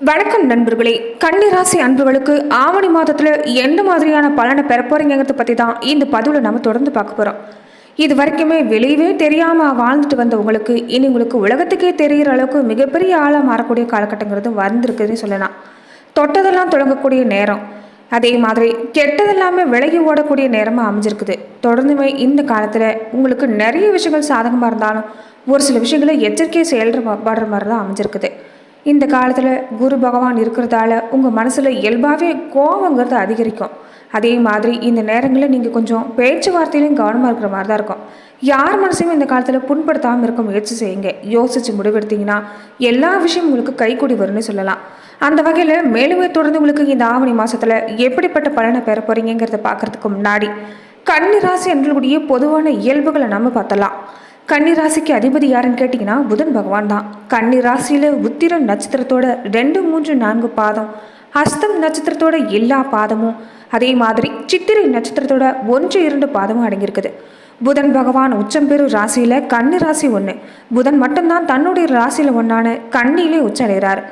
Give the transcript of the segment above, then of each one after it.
வணக்கம் நண்பர்களே. கன்னிராசி அன்புகளுக்கு ஆவணி மாதத்தில் எந்த மாதிரியான பலனை பெற போறீங்கிறத பற்றி தான் இந்த பதிவில் நம்ம தொடர்ந்து பார்க்க போகிறோம் இது வரைக்குமே வெளியவே தெரியாமல் வாழ்ந்துட்டு வந்த உங்களுக்கு இனி உங்களுக்கு உலகத்துக்கே தெரிகிற அளவுக்கு மிகப்பெரிய ஆளாக மாறக்கூடிய காலகட்டங்கிறது வந்திருக்குதுன்னு சொல்லலாம். தொட்டதெல்லாம் தொடங்கக்கூடிய நேரம். அதே மாதிரி கெட்டதெல்லாமே விலகி ஓடக்கூடிய நேரமாக அமைஞ்சிருக்குது. தொடர்ந்துமே இந்த காலத்தில் உங்களுக்கு நிறைய விஷயங்கள் சாதகமாக இருந்தாலும் ஒரு சில விஷயங்களை எச்சரிக்கை செயல்படுற மாதிரி தான் அமைஞ்சிருக்குது. இந்த காலத்தில் குரு பகவான் இருக்கிறதால உங்கள் மனசில் இயல்பாகவே கோபங்கிறது அதிகரிக்கும். அதே மாதிரி இந்த நேரங்களில் நீங்கள் கொஞ்சம் பேச்சுவார்த்தையிலையும் கவனமாக இருக்கிற மாதிரி தான் இருக்கும். யார் மனசையும் இந்த காலத்தில் புண்படுத்தாமல் இருக்க முயற்சி செய்யுங்க. யோசித்து முடிவெடுத்தீங்கன்னா எல்லா விஷயமும் உங்களுக்கு கைக்கூடி வரும்னு சொல்லலாம். அந்த வகையில் மேலுமே தொடர்ந்து உங்களுக்கு இந்த ஆவணி மாதத்தில் எப்படிப்பட்ட பலனை பெற போகிறீங்கிறத பார்க்குறதுக்கு முன்னாடி கன்னிராசி என்றக்கூடிய பொதுவான இயல்புகளை நம்ம பார்த்தலாம். கன்னிராசிக்கு அதிபதி யாருன்னு கேட்டிங்கன்னா புதன் பகவான் தான். கன்னிராசியில் உத்திரம் நட்சத்திரத்தோட ரெண்டு மூன்று நான்கு பாதம். ஹஸ்தம் நட்சத்திரத்தோட எல்லா பாதமும் அதே மாதிரி சித்திரை நட்சத்திரத்தோட ஒன்று இரண்டு பாதமும் அடங்கியிருக்குது. புதன் பகவான் உச்சம் பெறும் ராசியில் கன்னி ராசி ஒன்று புதன் மட்டும்தான் தன்னுடைய ராசியில் ஒன்றான கண்ணிலே உச்சடைகிறார்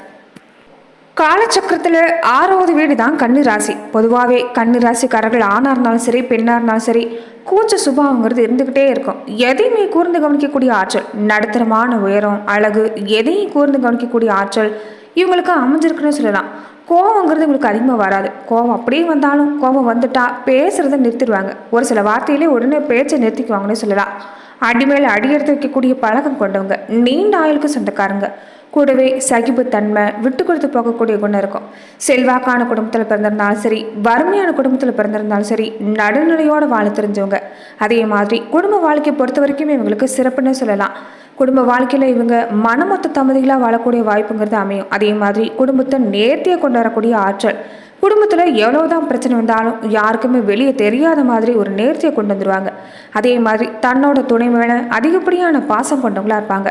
காலச்சக்கரத்தில் ஆறாவது வீடு தான் கன்னி ராசி. பொதுவாகவே கன்னி ராசிக்காரர்கள் ஆணாக இருந்தாலும் சரி பெண்ணாக இருந்தாலும் சரி கூச்ச சுபாவங்கிறது இருந்துக்கிட்டே இருக்கும். எதையுமே கூர்ந்து கவனிக்கக்கூடிய ஆற்றல் நடுத்தரமான உயரம் அழகு எதையும் கூர்ந்து கவனிக்கக்கூடிய ஆற்றல் இவங்களுக்கு அமைஞ்சிருக்குன்னு சொல்லலாம். கோவங்கிறது உங்களுக்கு அதிகமாக வராது. கோவம் அப்படியே வந்தாலும் கோவம் வந்துட்டா பேசுகிறத நிறுத்திடுவாங்க. ஒரு சில வார்த்தையிலே உடனே பேச்சை நிறுத்திக்குவாங்கன்னு சொல்லலாம். அடிமேல் அடியெடுத்து வைக்கக்கூடிய பழக்கம் கொண்டவங்க நீண்ட ஆயுளுக்கு சொந்தக்காரங்க. கூடவே சகிப்புத்தன்மை விட்டு கொடுத்து போகக்கூடிய குணம் இருக்கும். செல்வாக்கான குடும்பத்தில் பிறந்திருந்தாலும் சரி வறுமையான குடும்பத்தில் பிறந்திருந்தாலும் சரி நடுநிலையோடு வாழ தெரிஞ்சவங்க. அதே மாதிரி குடும்ப வாழ்க்கையை பொறுத்த வரைக்கும் இவங்களுக்கு சிறப்புன்னு சொல்லலாம். குடும்ப வாழ்க்கையில் இவங்க மனமொத்த தமதிகளாக வாழக்கூடிய வாய்ப்புங்கிறது அமையும். அதே மாதிரி குடும்பத்தை நேர்த்தியாக கொண்டு வரக்கூடிய ஆற்றல். குடும்பத்தில் எவ்வளோதான் பிரச்சனை வந்தாலும் யாருக்குமே வெளியே தெரியாத மாதிரி ஒரு நேர்த்தியை கொண்டு வந்துடுவாங்க அதே மாதிரி தன்னோட துணை மேலே அதிகப்படியான பாசம் கொண்டவங்களா இருப்பாங்க.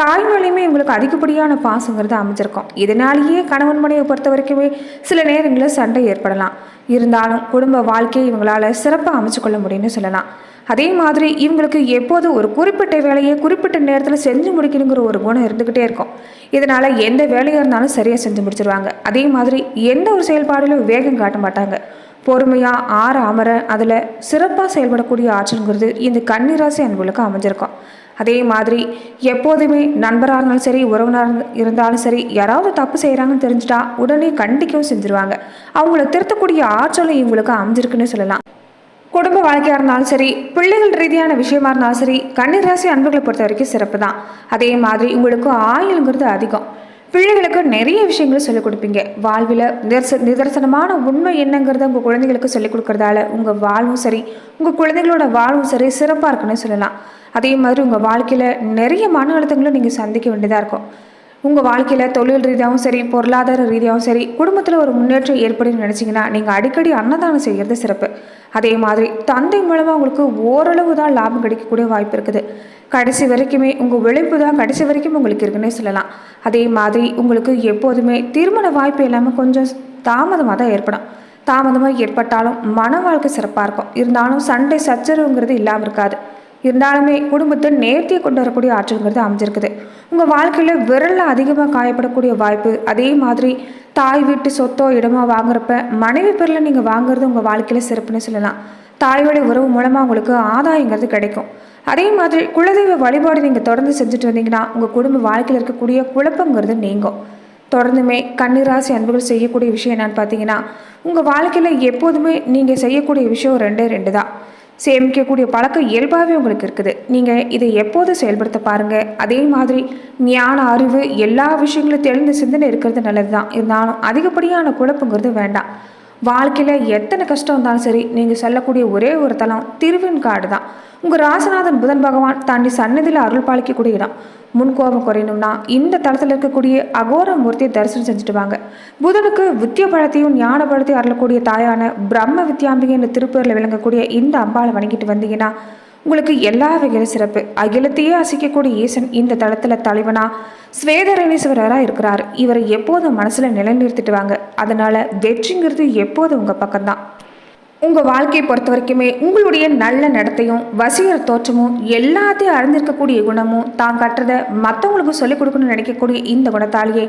தாய் மேலேயுமே இவங்களுக்கு அதிகப்படியான பாசங்கிறது அமைஞ்சிருக்கும். இதனாலேயே கணவன் மனையை பொறுத்த வரைக்குமே சில நேரங்களில் சண்டை ஏற்படலாம். இருந்தாலும் குடும்ப வாழ்க்கையை இவங்களால சிறப்பாக அமைச்சு கொள்ள முடியும்னு சொல்லலாம். அதே மாதிரி இவங்களுக்கு எப்போது ஒரு குறிப்பிட்ட வேலையை குறிப்பிட்ட நேரத்தில் செஞ்சு முடிக்கணுங்கிற ஒரு குணம் இருந்துக்கிட்டே இருக்கும். இதனால் எந்த வேலையாக இருந்தாலும் சரியாக செஞ்சு முடிச்சிருவாங்க. அதே மாதிரி எந்த ஒரு செயல்பாடிலும் வேகம் காட்ட மாட்டாங்க. பொறுமையாக ஆற அமர அதில் சிறப்பாக செயல்படக்கூடிய ஆற்றல்ங்கிறது இந்த கன்னிராசி அன்புகளுக்கு அமைஞ்சிருக்கும். அதே மாதிரி எப்போதுமே நண்பராக இருந்தாலும் சரி உறவினராக இருந்தாலும் சரி யாராவது தப்பு செய்கிறாங்கன்னு தெரிஞ்சுட்டா உடனே கண்டிக்கவும் செஞ்சுருவாங்க. அவங்கள திருத்தக்கூடிய ஆற்றலும் இவங்களுக்கு அமைஞ்சிருக்குன்னு சொல்லலாம். குடும்ப வாழ்க்கையாக இருந்தாலும் சரி பிள்ளைகள் ரீதியான விஷயமா இருந்தாலும் சரி கன்னிராசி அன்புகளை பொறுத்த வரைக்கும் சிறப்பு தான் அதே மாதிரி உங்களுக்கு ஆயுளுங்கிறது அதிகம். பிள்ளைகளுக்கு நிறைய விஷயங்களை சொல்லிக் கொடுப்பீங்க. வாழ்வில் நிதர்ச நிதர்சனமான உண்மை என்னங்கிறத உங்கள் குழந்தைகளுக்கு சொல்லிக் கொடுக்கறதால உங்கள் வாழ்வும் சரி உங்கள் குழந்தைகளோட வாழ்வும் சரி சிறப்பாக இருக்குன்னு சொல்லலாம். அதே மாதிரி உங்கள் வாழ்க்கையில் நிறைய மன அழுத்தங்களும் நீங்கள் சந்திக்க வேண்டியதாக இருக்கும். உங்கள் வாழ்க்கையில் தொழில் ரீதியாகவும் சரி பொருளாதார ரீதியாகவும் சரி குடும்பத்தில் ஒரு முன்னேற்றம் ஏற்படுன்னு நினச்சிங்கன்னா நீங்கள் அடிக்கடி அன்னதானம் செய்கிறது சிறப்பு. அதே மாதிரி தந்தை மூலமாக உங்களுக்கு ஓரளவு தான் லாபம் கிடைக்கக்கூடிய வாய்ப்பு இருக்குது. கடைசி வரைக்குமே உங்கள் உழைப்பு தான் கடைசி வரைக்கும் உங்களுக்கு இருக்குன்னே சொல்லலாம். அதே மாதிரி உங்களுக்கு எப்போதுமே திருமண வாய்ப்பு இல்லாமல் கொஞ்சம் தாமதமாக தான் ஏற்படும். தாமதமாக ஏற்பட்டாலும் மன வாழ்க்கை சிறப்பாக இருக்கும். இருந்தாலும் சண்டை சச்சரவுங்கிறது இல்லாமல் இருக்காது. இருந்தாலுமே குடும்பத்தை நேர்த்தியை கொண்டு வரக்கூடிய ஆற்றல்ங்கிறது அமைஞ்சிருக்குது. உங்கள் வாழ்க்கையில் விரலில் அதிகமாக காயப்படக்கூடிய வாய்ப்பு அதே மாதிரி தாய் வீட்டு சொத்தோ இடமோ வாங்குறப்ப மனைவி பேரில் நீங்கள் வாங்குறது உங்கள் வாழ்க்கையில் சிறப்புன்னு சொல்லலாம். தாயோட உறவு மூலமாக உங்களுக்கு ஆதாயங்கிறது கிடைக்கும். அதே மாதிரி குலதெய்வ வழிபாடு நீங்கள் தொடர்ந்து செஞ்சுட்டு வந்தீங்கன்னா உங்கள் குடும்ப வாழ்க்கையில் இருக்கக்கூடிய குழப்பங்கிறது நீங்கும். தொடர்ந்துமே கன்னிராசி அன்புகள் செய்யக்கூடிய விஷயம் என்னன்னு பார்த்தீங்கன்னா உங்கள் வாழ்க்கையில் எப்போதுமே நீங்கள் செய்யக்கூடிய விஷயம் ரெண்டே ரெண்டு தான். சேமிக்கக்கூடிய பழக்கம் இயல்பாகவே உங்களுக்கு இருக்குது. நீங்கள் இதை எப்போது செயல்படுத்த பாருங்கள் அதே மாதிரி ஞான அறிவு எல்லா விஷயங்களும் தெளிந்த சிந்தனை இருக்கிறது நல்லது தான் இருந்தாலும் அதிகப்படியான குழப்பங்கிறது வேண்டாம். வாழ்க்கையில் எத்தனை கஷ்டம் இருந்தாலும் சரி நீங்கள் சொல்லக்கூடிய ஒரே ஒரு தலம் திருவெண்காடு தான். உங்கள் ராசநாதன் புதன் பகவான் தாண்டி சன்னதியில் அருள் பாலிக்கக்கூடிய இடம். முன்கோபம் குறையணும்னா இந்த தளத்தில் இருக்கக்கூடிய அகோர மூர்த்தியை தரிசனம் செஞ்சுட்டு வாங்க. புதனுக்கு வித்திய பழத்தையும் ஞான பழத்தையும் அருளக்கூடிய தாயான பிரம்ம வித்யாம்பிகை என்ற திருப்பூரில் விளங்கக்கூடிய இந்த அம்பாவை வணங்கிட்டு வந்தீங்கன்னா உங்களுக்கு எல்லா வகையிலும் சிறப்பு. அகிலத்தையே அசைக்கக்கூடிய ஈசன் இந்த தளத்தில் தலைவனா? ஸ்வேதரணீஸ்வரராக இருக்கிறார். இவரை எப்போதும் மனசில் நிலைநிறுத்திட்டு வாங்க. அதனால் வெற்றிங்கிறது எப்போதும் உங்கள் பக்கம்தான். உங்கள் வாழ்க்கையை பொறுத்த வரைக்குமே உங்களுடைய நல்ல நடத்தையும் வசீகர தோற்றமும் எல்லாத்தையும் அறிந்திருக்கக்கூடிய குணமும் தான் கட்டுறதை மற்றவங்களுக்கு சொல்லிக் கொடுக்கணும்னு நினைக்கக்கூடிய இந்த குணத்தாலேயே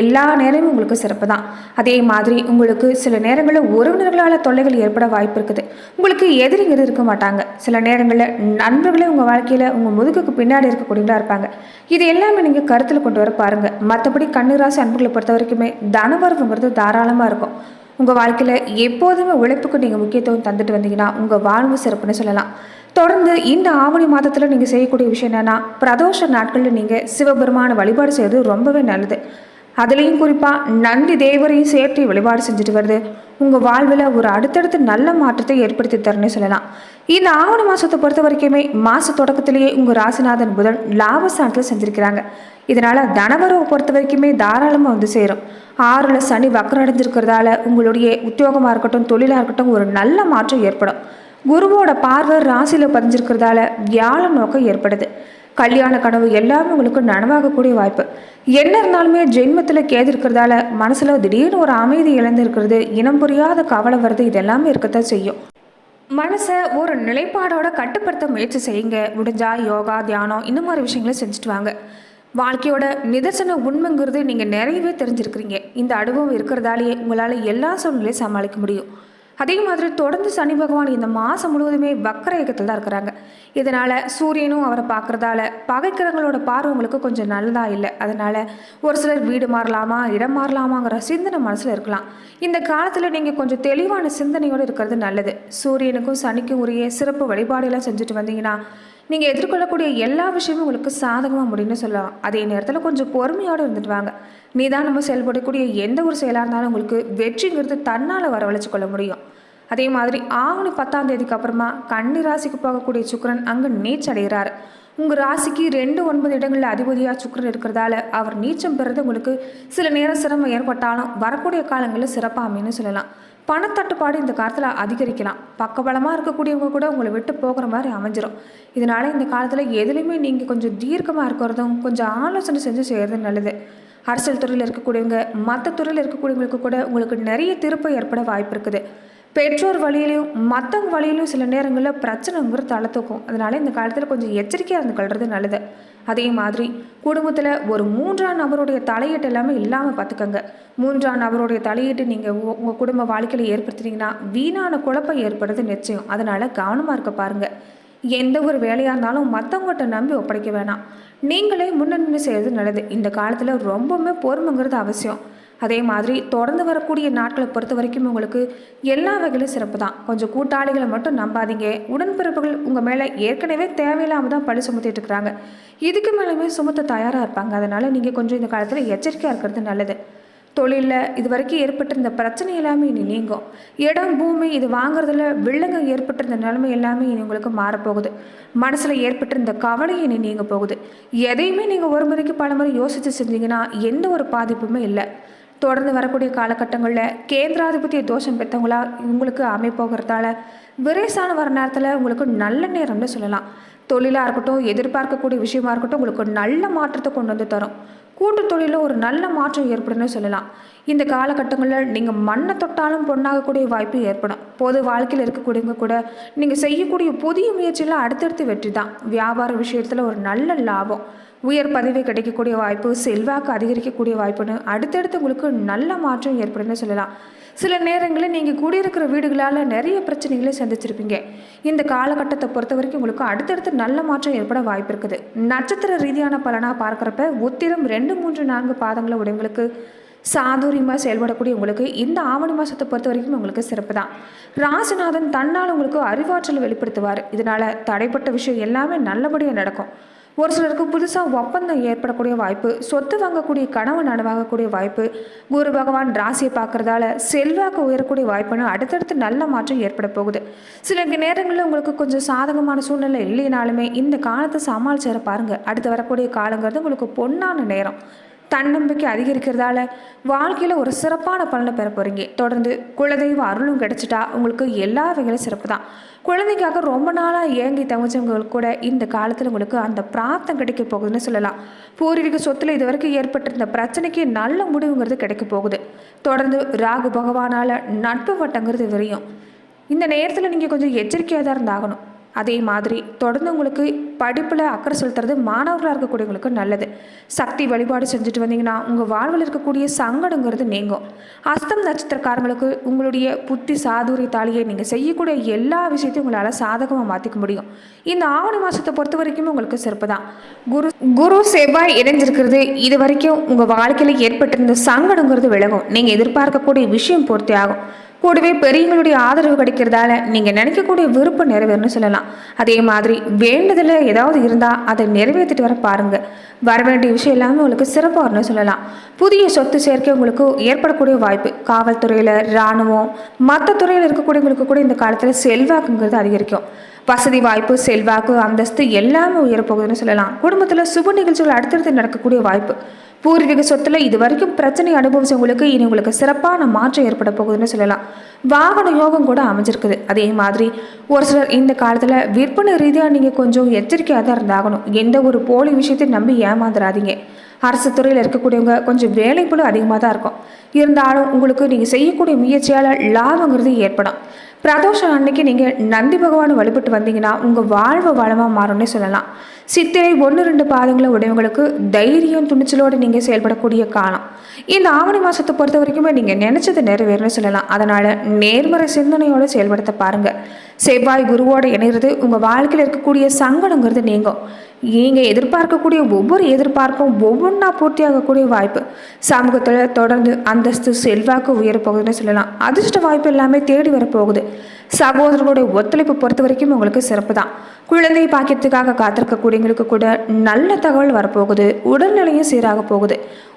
எல்லா நேரமும் உங்களுக்கு சிறப்பு தான். அதே மாதிரி உங்களுக்கு சில நேரங்களில் உறவினர்களால் தொல்லைகள் ஏற்பட வாய்ப்பு இருக்குது. உங்களுக்கு எதிரிங்கிறது இருக்க மாட்டாங்க. சில நேரங்களில் நண்பர்களே உங்கள் வாழ்க்கையில் உங்கள் முதுகுக்கு பின்னாடி இருக்கக்கூடியவங்களா இருப்பாங்க. இது எல்லாமே நீங்கள் கருத்தில் கொண்டு வர பாருங்கள் மற்றபடி கண்ணுராசி அன்புகளை பொறுத்த வரைக்குமே தனவரவுங்கிறது தாராளமாக இருக்கும். உங்கள் வாழ்க்கையில் எப்போதுமே உழைப்புக்கு நீங்கள் முக்கியத்துவம் தந்துட்டு வந்தீங்கன்னா உங்கள் வாழ்வு சிறப்புன்னு சொல்லலாம். தொடர்ந்து இந்த ஆவணி மாதத்தில் நீங்கள் செய்யக்கூடிய விஷயம் என்னென்னா பிரதோஷ நாட்களில் நீங்கள் சிவபெருமான வழிபாடு செய்கிறது ரொம்பவே நல்லது. அதுலேயும் குறிப்பாக நந்தி தேவரையும் சேர்த்து வழிபாடு செஞ்சுட்டு வருது. உங்கள் வாழ்வில் ஒரு அடுத்தடுத்து நல்ல மாற்றத்தை ஏற்படுத்தி தரணும்னு சொல்லலாம். இந்த ஆவணி மாதத்தை பொறுத்த வரைக்குமே மாத தொடக்கத்திலேயே உங்கள் ராசிநாதன் புதன் லாபஸ்தானத்தில் செஞ்சுருக்கிறாங்க. இதனால் தனவரவை பொறுத்த வரைக்குமே தாராளமாக வந்து சேரும். ஆறில் சனி வக்கரம் அடைஞ்சிருக்கிறதால உங்களுடைய உத்தியோகமாக இருக்கட்டும் தொழிலாக இருக்கட்டும் ஒரு நல்ல மாற்றம் ஏற்படும். குருவோட பார்வை ராசியில் பதிஞ்சிருக்கிறதால வியாழ நோக்கம் ஏற்படுது. கல்யாண கனவு எல்லாமே உங்களுக்கு நனவாகக்கூடிய வாய்ப்பு. என்ன இருந்தாலுமே ஜென்மத்தில் கேது இருக்கிறதால மனசில் திடீர்னு ஒரு அமைதி இழந்திருக்கிறது இனம் புரியாத கவலை வருது இதெல்லாமே இருக்கத்தான் செய்யும். மனசை ஒரு நிலைப்பாடோட கட்டுப்படுத்த முயற்சி செய்யுங்க. முடிஞ்சா யோகா தியானம் இந்த மாதிரி விஷயங்களை செஞ்சுட்டு வாங்க. வாழ்க்கையோட நிதர்சன உண்மைங்கிறது நீங்கள் நிறையவே தெரிஞ்சிருக்கிறீங்க. இந்த அனுபவம் இருக்கிறதாலேயே உங்களால் எல்லா சூழ்நிலையும் சமாளிக்க முடியும். அதே மாதிரி தொடர்ந்து சனி பகவான் இந்த மாதம் முழுவதுமே வக்கர இயக்கத்தில் தான் இருக்கிறாங்க. இதனால் சூரியனும் அவரை பார்க்குறதால பகைக்கிரங்களோட பார்வை உங்களுக்கு கொஞ்சம் நல்லதாக இல்லை. அதனால் ஒரு சிலர் வீடு மாறலாமா இடம் மாறலாமாங்கிற சிந்தனை மனசில் இருக்கலாம். இந்த காலத்தில் நீங்கள் கொஞ்சம் தெளிவான சிந்தனையோடு இருக்கிறது நல்லது. சூரியனுக்கும் சனிக்கும் உரிய சிறப்பு வழிபாடெல்லாம் செஞ்சுட்டு வந்தீங்கன்னா நீங்கள் எதிர்கொள்ளக்கூடிய எல்லா விஷயமும் உங்களுக்கு சாதகமாக முடியும்னு சொல்லலாம். அதே நேரத்தில் கொஞ்சம் பொறுமையோடு இருந்துட்டு வாங்க. நீ தான் நம்ம செயல்படக்கூடிய எந்த ஒரு செயலாக இருந்தாலும் உங்களுக்கு வெற்றிங்கிறது தன்னால் வரவழைச்சு கொள்ள முடியும். அதே மாதிரி ஆவணி பத்தாம் தேதிக்கு அப்புறமா கன்னி ராசிக்கு போகக்கூடிய சுக்கரன் அங்கே நீச்சடைகிறார் உங்கள் ராசிக்கு ரெண்டு ஒன்பது இடங்களில் அதிபதியாக சுக்கரன் இருக்கிறதால அவர் நீச்சம் பெறுறது உங்களுக்கு சில நேரம் சிரமம் ஏற்பட்டாலும் வரக்கூடிய காலங்களில் சிறப்பாக அமைன்னு சொல்லலாம். பணத்தட்டுப்பாடு இந்த காலத்தில் அதிகரிக்கலாம். பக்கபலமாக இருக்கக்கூடியவங்க கூட உங்களை விட்டு போகிற மாதிரி அமைஞ்சிரும். இதனால் இந்த காலத்தில் எதுலேயுமே நீங்கள் கொஞ்சம் தீர்க்கமாக இருக்கிறதும் கொஞ்சம் ஆலோசனை செஞ்சு செய்கிறது நல்லது. அரசியல் துறையில் இருக்கக்கூடியவங்க மற்ற துறையில் இருக்கக்கூடியவங்களுக்கு கூட உங்களுக்கு நிறைய திருப்பம் ஏற்பட வாய்ப்பு இருக்குது. பெற்றோர் வழியிலையும் மற்றவங்க வழியிலையும் சில நேரங்களில் பிரச்சனைங்கிறது தலை தூக்கும். அதனால இந்த காலத்தில் கொஞ்சம் எச்சரிக்கையாக இருந்து நல்லது. அதே மாதிரி குடும்பத்தில் ஒரு மூன்றாம் நபருடைய தலையீட்டு எல்லாமே இல்லாமல் பார்த்துக்கோங்க மூன்றாம் நபருடைய தலையீட்டு நீங்கள் உங்கள் குடும்ப வாழ்க்கையில் ஏற்படுத்துனீங்கன்னா வீணான குழப்பம் ஏற்படுறது நிச்சயம். அதனால் கவனமாக இருக்க பாருங்கள் எந்த ஒரு வேலையாக இருந்தாலும் மற்றவங்கள்ட்ட நம்பி ஒப்படைக்க வேணாம். நீங்களே முன்னணி செய்கிறது நல்லது. இந்த காலத்தில் ரொம்பவுமே பொறுமைங்கிறது அவசியம். அதே மாதிரி தொடர்ந்து வரக்கூடிய நாட்களை பொறுத்த வரைக்கும் உங்களுக்கு எல்லா வகையிலும் சிறப்பு தான். கொஞ்சம் கூட்டாளிகளை மட்டும் நம்பாதீங்க. உடன்பிறப்புகள் உங்கள் மேலே ஏற்கனவே தேவையில்லாமல் தான் பழி சுமத்திட்டு இருக்கிறாங்க இதுக்கு மேலேயுமே சுமத்த தயாராக இருப்பாங்க. அதனால் நீங்கள் கொஞ்சம் இந்த காலத்தில் எச்சரிக்கையாக இருக்கிறது நல்லது. தொழிலில் இது வரைக்கும் ஏற்பட்டிருந்த பிரச்சனை எல்லாமே இனி நீங்கும். இடம் பூமி இது வாங்குறதுல வில்லங்கம் ஏற்பட்டிருந்த நிலைமை எல்லாமே இனி உங்களுக்கு மாறப்போகுது. மனசில் ஏற்பட்டிருந்த கவலை இனி நீங்க போகுது. எதையுமே நீங்கள் ஒரு முறைக்கு பல முறை யோசித்து செஞ்சீங்கன்னா எந்த ஒரு பாதிப்புமே இல்லை. தொடர்ந்து வரக்கூடிய காலகட்டங்களில் கேந்திராதிபத்திய தோஷம் பெற்றவங்களா உங்களுக்கு அமைப்போகிறதால விரைசான வர நேரத்தில் உங்களுக்கு நல்ல நேரம்னு சொல்லலாம். தொழிலாக இருக்கட்டும் எதிர்பார்க்கக்கூடிய விஷயமா இருக்கட்டும் உங்களுக்கு நல்ல மாற்றத்தை கொண்டு வந்து தரும். கூட்டு தொழிலில் ஒரு நல்ல மாற்றம் ஏற்படும்னு சொல்லலாம். இந்த காலகட்டங்களில் நீங்கள் மண்ணை தொட்டாலும் பொண்ணாகக்கூடிய வாய்ப்பு ஏற்படும். பொது வாழ்க்கையில் இருக்கக்கூடியவங்க கூட நீங்கள் செய்யக்கூடிய புதிய முயற்சியில் அடுத்தடுத்து வெற்றி தான். வியாபார விஷயத்தில் ஒரு நல்ல லாபம். உயர் பதவி கிடைக்கக்கூடிய வாய்ப்பு செல்வாக்கு அதிகரிக்கக்கூடிய வாய்ப்புன்னு அடுத்தடுத்து உங்களுக்கு நல்ல மாற்றம் ஏற்படும்னு சொல்லலாம். சில நேரங்களில் நீங்கள் கூடியிருக்கிற வீடுகளால் நிறைய பிரச்சனைகளை சந்திச்சிருப்பீங்க. இந்த காலகட்டத்தை பொறுத்த வரைக்கும் உங்களுக்கு அடுத்தடுத்து நல்ல மாற்றம் ஏற்பட வாய்ப்பு இருக்குது. நட்சத்திர ரீதியான பலனாக பார்க்குறப்ப உத்திரம் ரெண்டு மூன்று நான்கு பாதங்களை உடையவங்களுக்கு சாதுரியமாக செயல்படக்கூடிய உங்களுக்கு இந்த ஆவணி மாதத்தை பொறுத்த வரைக்கும் உங்களுக்கு சிறப்பு தான். ராசிநாதன் தன்னால் உங்களுக்கு அறிவாற்றல் வெளிப்படுத்துவார். இதனால் தடைப்பட்ட விஷயம் எல்லாமே நல்லபடியாக நடக்கும். ஒரு சிலருக்கு புதுசாக ஒப்பந்தம் ஏற்படக்கூடிய வாய்ப்பு சொத்து வாங்கக்கூடிய கனவு நனவாகக்கூடிய வாய்ப்பு. குரு பகவான் ராசியை பார்க்குறதால செல்வாக்கு உயரக்கூடிய வாய்ப்புன்னு அடுத்தடுத்து நல்ல மாற்றம் ஏற்பட போகுது. சில நேரங்களில் உங்களுக்கு கொஞ்சம் சாதகமான சூழ்நிலை இல்லைனாலுமே இந்த காலத்தை சமாளிச்சிட பாருங்கள் அடுத்து வரக்கூடிய காலங்கிறது உங்களுக்கு பொன்னான நேரம். தன்னம்பிக்கை அதிகரிக்கிறதால வாழ்க்கையில் ஒரு சிறப்பான பலனை பெற போகிறீங்க தொடர்ந்து குலதெய்வ அருளும் கிடைச்சிட்டா உங்களுக்கு எல்லா வகையிலும் சிறப்பு தான். குழந்தைக்காக ரொம்ப நாளாக ஏங்கி தவிச்சவங்களுக்கு கூட இந்த காலத்தில் உங்களுக்கு அந்த பிராப்தம் கிடைக்க போகுதுன்னு சொல்லலாம். பூர்வீக சொத்தில் இது வரைக்கும் ஏற்பட்டிருந்த பிரச்சனைக்கு நல்ல முடிவுங்கிறது கிடைக்க போகுது. தொடர்ந்து ராகு பகவானால் நட்பு வட்டங்கிறது விரியும். இந்த நேரத்தில் நீங்கள் கொஞ்சம் எச்சரிக்கையாக தான் இருந்தாகணும். அதே மாதிரி தொடர்ந்து உங்களுக்கு படிப்பில் அக்கறை செலுத்துறது மாணவர்களாக இருக்கக்கூடியவங்களுக்கு நல்லது. சக்தி வழிபாடு செஞ்சுட்டு வந்தீங்கன்னா உங்கள் வாழ்வில் இருக்கக்கூடிய சங்கடங்கிறது நீங்கும். அஸ்தம் நட்சத்திரக்காரங்களுக்கு உங்களுடைய புத்தி சாதுரியத்தாலேயே நீங்கள் செய்யக்கூடிய எல்லா விஷயத்தையும் உங்களால் சாதகமாக மாற்றிக்க முடியும். இந்த ஆவணி மாதத்தை பொறுத்த வரைக்கும் உங்களுக்கு சிறப்பு தான். குரு குரு செவ்வாய் இணைஞ்சிருக்கிறது. இது வரைக்கும் உங்கள் வாழ்க்கையில் ஏற்பட்டிருந்த சங்கடங்கிறது விலகும். நீங்கள் எதிர்பார்க்கக்கூடிய விஷயம் பூர்த்தி ஆகும். கூடவே பெரியவங்களுடைய ஆதரவு கிடைக்கிறதால நீங்கள் நினைக்கக்கூடிய விருப்பம் நிறைவேறணும் சொல்லலாம். அதே மாதிரி வேண்டுதல் ஏதாவது இருந்தால் அதை நிறைவேற்றிட்டு வர பாருங்கள் வர வேண்டிய விஷயம் எல்லாமே உங்களுக்கு சிறப்பாக வரும்னு சொல்லலாம். புதிய சொத்து சேர்க்கை உங்களுக்கு ஏற்படக்கூடிய வாய்ப்பு. காவல்துறையில் இராணுவம் மற்ற துறையில் இருக்கக்கூடியவங்களுக்கு கூட இந்த காலத்தில் செல்வாக்குங்கிறது அதிகரிக்கும். வசதி வாய்ப்பு செல்வாக்கு அந்தஸ்து எல்லாமே உயரப்போகுதுன்னு சொல்லலாம். குடும்பத்தில் சுப நிகழ்ச்சிகள் அடுத்தடுத்து நடக்கக்கூடிய வாய்ப்பு. பூர்வீக சொத்துல இது வரைக்கும் பிரச்சனை அனுபவிச்சவங்களுக்கு இனி உங்களுக்கு சிறப்பான மாற்றம் ஏற்பட போகுதுன்னு சொல்லலாம். வாகன யோகம் கூட அமைஞ்சிருக்குது. அதே மாதிரி ஒரு சிலர் இந்த காலத்தில் விற்பனை ரீதியாக நீங்கள் கொஞ்சம் எச்சரிக்கையாக தான் இருந்தாகணும். எந்த ஒரு போலி விஷயத்தை நம்பி ஏமாந்துடாதீங்க அரசு துறையில் இருக்கக்கூடியவங்க கொஞ்சம் வேலைப்பளு அதிகமாக தான் இருக்கும். இருந்தாலும் உங்களுக்கு நீங்கள் செய்யக்கூடிய முயற்சியால் லாபங்கிறது ஏற்படும். பிரதோஷம் அன்னைக்கு நீங்கள் நந்தி பகவானை வழிபட்டு வந்தீங்கன்னா உங்கள் வாழ்வு வளமாக மாறும்னே சொல்லலாம். சித்திரை ஒன்று ரெண்டு பாதங்களை உடையவங்களுக்கு தைரியம் துணிச்சலோடு நீங்கள் செயல்படக்கூடிய காலம். இந்த ஆவணி மாதத்தை பொறுத்த வரைக்குமே நீங்கள் நினச்சது நிறைவேறும்னு சொல்லலாம். அதனால் நேர்மறை சிந்தனையோடு செயல்படுத்த பாருங்கள் செவ்வாய் குருவோடு இணைகிறது உங்கள் வாழ்க்கையில் இருக்கக்கூடிய சங்கடங்கிறது நீங்கும். நீங்கள் எதிர்பார்க்கக்கூடிய ஒவ்வொரு எதிர்பார்ப்பும் ஒவ்வொன்றா பூர்த்தியாகக்கூடிய வாய்ப்பு. சமூகத்தில் தொடர்ந்து அந்தஸ்து செல்வாக்கு உயரப்போகுதுன்னு சொல்லலாம். அதிர்ஷ்ட வாய்ப்பு எல்லாமே தேடி வரப்போகுது. சகோதரர்களுடைய ஒத்துழைப்பு பொறுத்த வரைக்கும் உங்களுக்கு சிறப்பு தான் குழந்தை பாக்கியத்துக்காக காத்திருக்கக்கூடியவங்களுக்கு கூட நல்ல தகவல் வரப்போகுது. உடல்நிலையும் சீராக போகுது.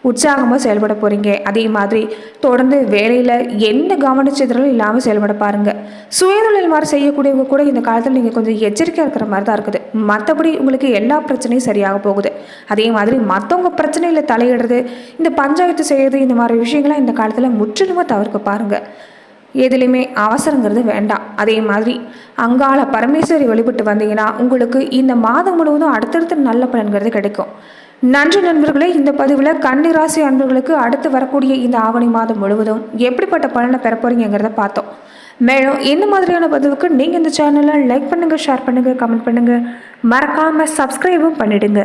உற்சாகமாக செயல்பட போகிறீங்க அதே மாதிரி தொடர்ந்து வேலையில் எந்த கவனச்சிதறலும் இல்லாமல் செயல்பட பாருங்கள் சுயதொழில் மாதிரி செய்யக்கூடியவங்க கூட இந்த காலத்தில் நீங்கள் கொஞ்சம் எச்சரிக்கையாக இருக்கிற மாதிரி தான் இருக்குது. மற்றபடி உங்களுக்கு எல்லா பிரச்சனையும் சரியாக போகுது. அதே மாதிரி மற்றவங்க பிரச்சனையில் தலையிடுறது இந்த பஞ்சாயத்து செய்கிறது இந்த மாதிரி விஷயங்கள்லாம் இந்த காலத்தில் முற்றிலுமாக தவிர்க்க பாருங்கள் எதுலேயுமே அவசரங்கிறது வேண்டாம். அதே மாதிரி அங்காள பரமேஸ்வரி வழிபட்டு வந்தீங்கன்னா உங்களுக்கு இந்த மாதம் முழுவதும் அடுத்தடுத்த நல்ல பலன்கிறது கிடைக்கும். நன்றி நண்பர்களே இந்த பதிவில் கன்னிராசி அன்பர்களுக்கு அடுத்து வரக்கூடிய இந்த ஆவணி மாதம் முழுவதும் எப்படிப்பட்ட பலனை பெற போறீங்கிறத பார்த்தோம். மேலும் இந்த மாதிரியான பதிவுக்கு நீங்கள் இந்த சேனலை லைக் பண்ணுங்கள் ஷேர் பண்ணுங்கள் கமெண்ட் பண்ணுங்கள் மறக்காமல் சப்ஸ்கிரைபும் பண்ணிவிடுங்க